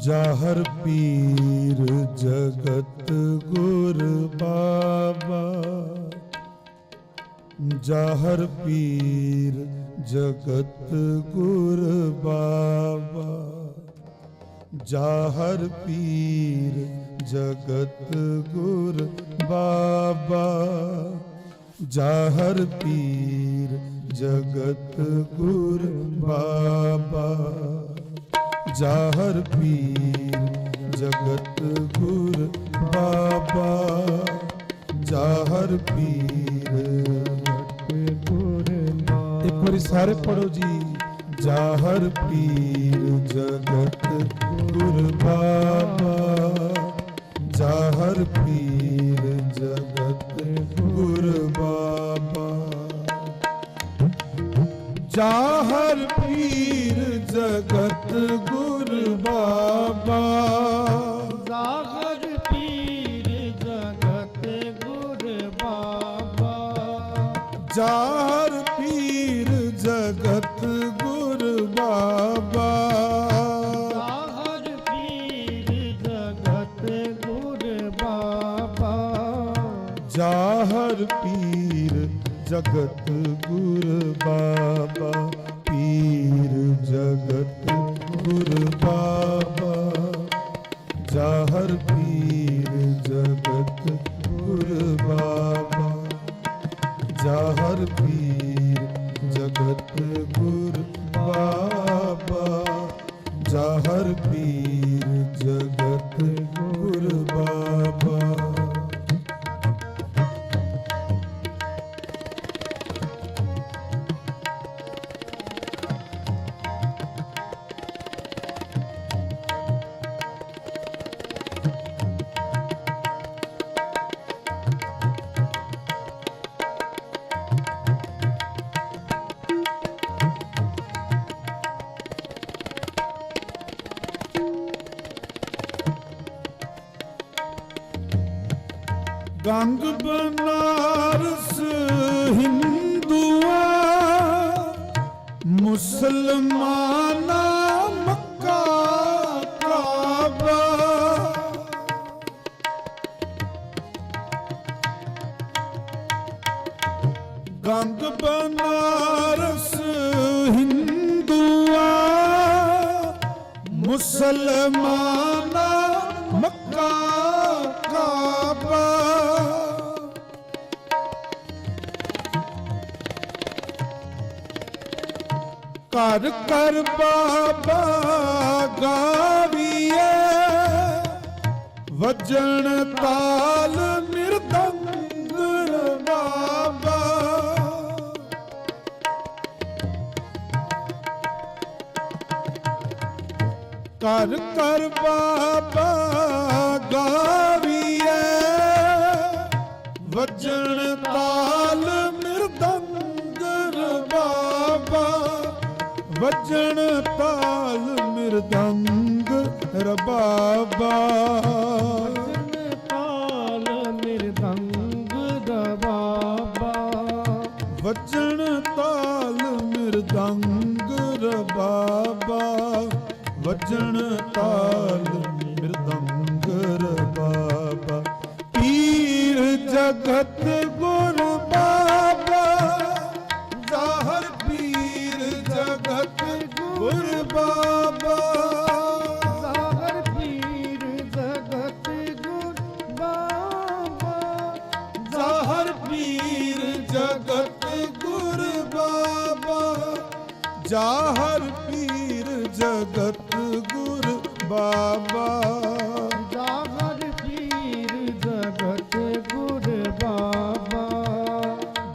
ਜਾਹਰ ਪੀਰ ਜਗਤ ਗੁਰ ਬਾਬਾ। ਜਾਹਰ ਪੀਰ ਜਗਤ ਗੁਰ ਬਾਬਾ। ਜਾਹਰ ਪੀਰ ਜਗਤ ਗੁਰ ਬਾਬਾ। ਜਾਹਰ ਪੀਰ ਜਗਤ ਗੁਰ ਬਾਬਾ। ਜਾਹਰ ਪੀਰ ਜਗਤ ਗੁਰ ਬਾਬਾ ਜਾਹਰ ਪੀਰ ਇੱਕ ਵਾਰੀ ਸਾਰੇ ਪੜੋ ਜੀ ਜਾਹਰ ਪੀਰ ਜਗਤ ਗੁਰ ਬਾਬਾ ਜਾਹਰ ਪੀਰ ਜਗਤ ਗੁਰ ਬਾਬਾ ਜਾਹਰ ਪੀਰ ਜਗਤ ਗੁਰ ਬਾਬਾ ਜਾਗਰ ਪੀਰ ਜਗਤ ਗੁਰ ਬਾਬਾ ਜਾਹਰ ਪੀਰ ਜਗਤ ਗੁਰ ਬਾਬਾ ਜਾਗਰ ਪੀਰ ਜਗਤ ਗੁਰ ਬਾਬਾ ਜਾਹਰ ਪੀਰ ਜਗਤ ਗੁਰ ਬਾਬਾ ਪੀਰ ਜਗਤ ਗੁਰ ਬਾਬਾ ਜਾਹਰ ਪੀਰ ਜਗਤ ਗੁਰ ਬਾਬਾ ਜਾਹਰ ਪੀਰ ਜਗਤ ਗੁਰ ਬਾਬਾ ਜਾਹਰ ਪੀਰ ਜਗਤ ਗੰਗ ਬਨਾਰਸ ਹਿੰਦੂਆ ਮੁਸਲਮਾਨਾ ਮੱਕਾ ਕਾਬਾ। ਗੰਗ ਬਨਾਰਸ ਹਿੰਦੂਆ ਮੁਸਲਮਾਨ ਕਰ ਘਰ ਬਾਬਾ ਗਾਵੀਏ। ਵਜਣ ਤਾਲ ਮਿਰਦੰਗ ਬਾਬਾ। ਕਰ ਕਰ ਬਾਬਾ ਗਾਵੀਏ। ਵਜਣ ਤਾਲ ਵਜਣ ਤਾਲ ਮਿਰਦੰਗ ਰਬਾਬਾ ਜਨ ਤਾਲ ਮਿਰਦੰਗ ਦਬਾਬਾ ਵਜਣ ਤਾਲ ਮਿਰਦੰਗ ਰਬਾਬਾ ਵਜਣ ਤਾਲ ਮਿਰਦੰਗ ਰਬਾਬਾ ਪੀਰ ਜਗਤ ਜ਼ਾਹਰ ਪੀਰ ਜਗਤ ਗੁਰ ਬਾਬਾ। ਜਾਗਰ ਪੀਰ ਜਗਤ ਗੁਰ ਬਾਬਾ।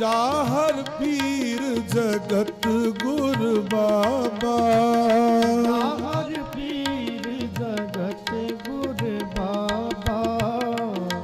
ਜਾਹਰ ਪੀਰ ਜਗਤ ਗੁਰ ਬਾਬਾ। ਜਾਗਰ ਪੀਰ ਜਗਤ ਗੁਰ ਬਾਬਾ।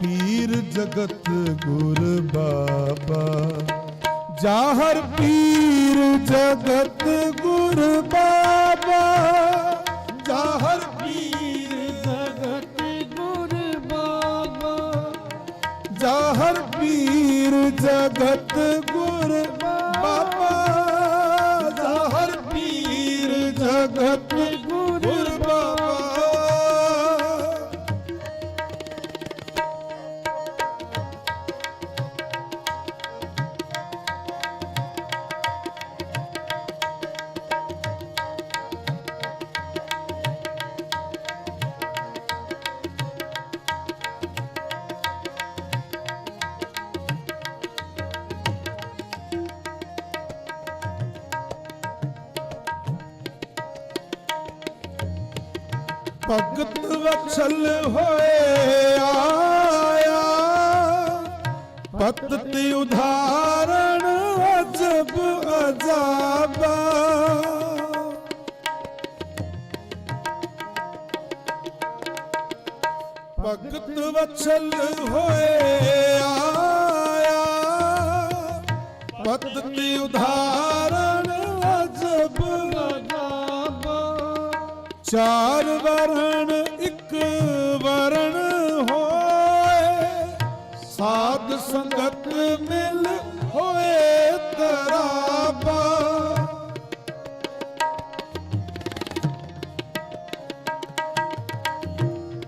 ਪੀਰ ਜਗਤ ਗੁਰ ਬਾਬਾ। ਜਾਹਰ ਪੀਰ ਜਗਤ ਗੁਰ ਬਾਬਾ। ਜਾਹਰ ਪੀਰ ਜਗਤ ਗੁਰ ਬਾਬਾ। ਜਾਹਰ ਪੀਰ ਜਗਤ ਗੁਰ ਬਾਬਾ। ਜਾਹਰ ਪੀਰ ਜਗਤ ਭਗਤ ਵਛਲ ਹੋਏ ਆਇਆ। ਪਤਤ ਉਧਾਰਨ ਅਜਬ ਅਜਾਬਾ। ਭਗਤ ਵਛਲ ਹੋਏ ਆਇਆ। ਪਤਤ ਉਧਾਰ ਚਾਰ ਵਰਣ ਇੱਕ ਵਰਣ ਹੋਏ। ਸਾਧ ਸੰਗਤ ਮਿਲ ਹੋਏ ਤਰਾਬਾ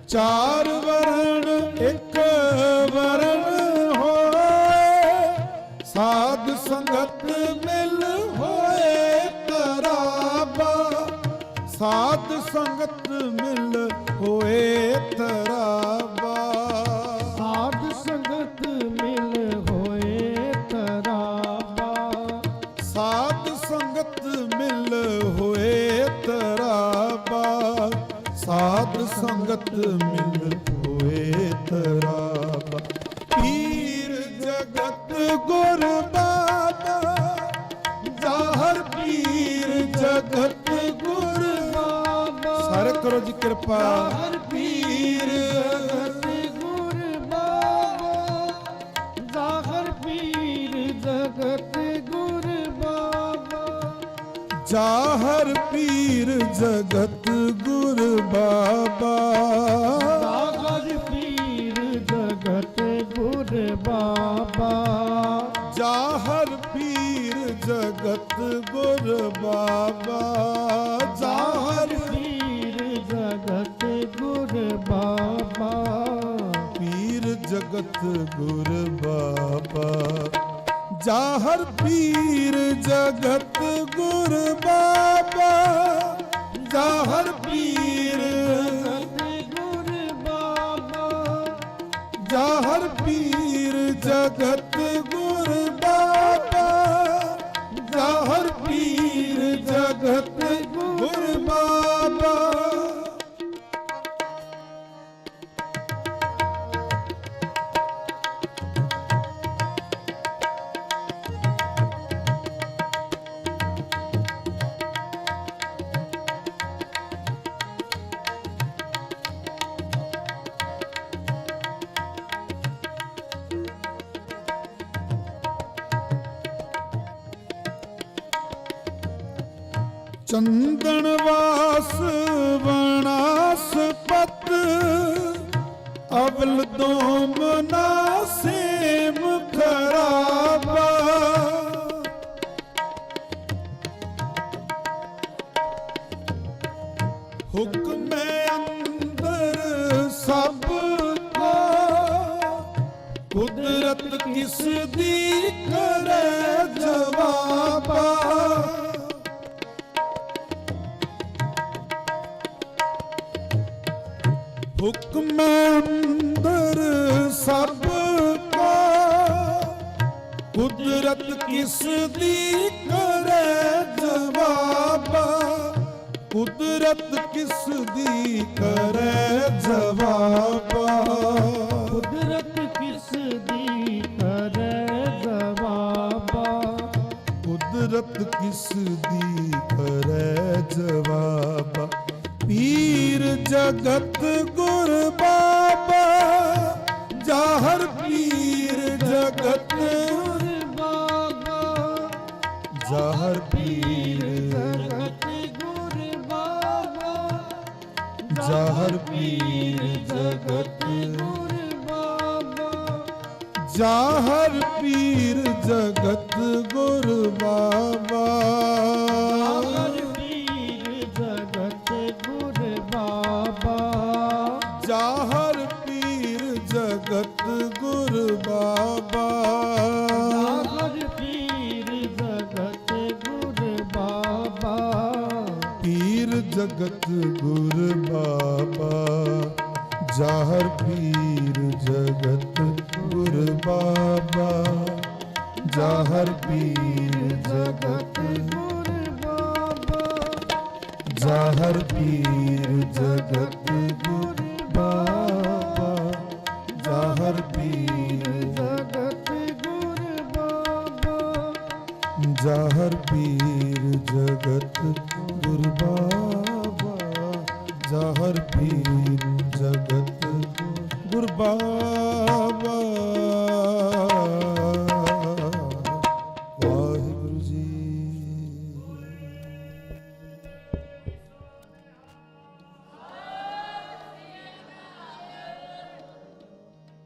ਚਾਰ ਸਾਧ ਸੰਗਤ ਮਿਲ ਹੋਏ ਤਰਾਬਾ। ਸਾਧ ਸੰਗਤ ਮਿਲ ਹੋਏ ਤਰਾਬਾ। ਸਾਧ ਸੰਗਤ ਮਿਲ ਹੋਏ ਤਰਾਬਾ। ਪੀਰ ਜਗਤ ਗੁਰ ਬਾਬਾ ਜ਼ਾਹਰ ਪੀਰ ਜਗਤ ਕਰੋ ਜੀ ਕਿਰਪਾ। ਹਰ ਪੀਰ ਗੁਰ ਬਾਬਾ ਜ਼ਾਹਰ ਪੀਰ ਜਗਤ ਗੁਰ ਬਾਬਾ ਜਾਹਰ ਪੀਰ ਜਗਤ ਗੁਰ ਬਾਬਾ ਜ਼ਾਹਰ ਪੀਰ ਜਗਤ ਗੁਰ ਬਾਬਾ ਜਾਹਰ ਪੀਰ ਜਗਤ ਗੁਰ ਬਾਬਾ ਬਾਬਾ ਪੀਰ ਜਗਤ ਗੁਰ ਬਾਬਾ। ਜਾਹਰ ਪੀਰ ਜਗਤ ਗੁਰ ਬਾਬਾ, ਜਾਹਰ ਪੀਰ ਗੁਰ ਬਾਬਾ। ਜਾਹਰ ਪੀਰ ਜਗਤ ਚੰਦਨ ਵਾਸ ਵਣਾਸਪਤ, ਅਵਲ ਦੋਮ ਨਾਸੇਮ ਖਰਾਬਾ। ਹੁਕਮ ਅੰਦਰ ਸਭ ਕੋ, ਕੁਦਰਤ ਕਿਸ ਦੀ ਕਰੇ ਜਵਾਬਾ? ਹੁਕਮ ਅੰਦਰ ਸਭ ਕੋ। ਕੁਦਰਤ ਕਿਸ ਦੀ ਕਰੇ ਜਵਾਬਾ? ਕੁਦਰਤ ਕਿਸ ਦੀ ਕਰੇ ਜਵਾਬਾ? ਕੁਦਰਤ ਕਿਸ ਦੀ ਕਰੇ ਜਵਾਬਾ? ਕੁਦਰਤ ਕਿਸ ਦੀ ਕਰੇ ਜਵਾਬਾ? ਪੀਰ ਜਗਤ ਗੁਰ ਬਾਬਾ, ਜਾਹਰ ਪੀਰ ਜਗਤ। ਗੁਰ ਬਾਬਾ ਜਾਹਰ ਪੀਰ ਜਗਤ। ਗੁਰ ਬਾਬਾ ਜਾਹਰ ਪੀਰ ਜਗਤ। ਗੁਰ ਬਾਬਾ ਜਾਹਰ ਪੀਰ ਜਗਤ ਗੁਰ ਬਾਬਾ। ਜਾਹਰ ਪੀਰ ਜਗਤ ਗੁਰ ਬਾਬਾ। ਹਰ ਪੀਰ ਜਗਤ ਗੁਰ ਬਾਬਾ। ਪੀਰ ਜਗਤ ਗੁਰ ਬਾਬਾ ਜਾਹਰ ਪੀਰ ਜਗਤ ਗੁਰ ਬਾਬਾ। ਜਾਹਰ ਪੀਰ ਜਗਤ ਗੁਰ ਬਾਬਾ। ਜਾਹਰ ਪੀਰ ਜਗਤ ਗੁਰ ਬਾਬਾ। ਪੀਰ ਜਗਤ ਗੁਰ ਬਾਬਾ ਜਾਹਰ ਪੀਰ ਜਗਤ ਗੁਰ ਬਾਬਾ ਜਾਹਰ ਪੀਰ ਜਗਤ ਗੁਰ ਬਾਬਾ।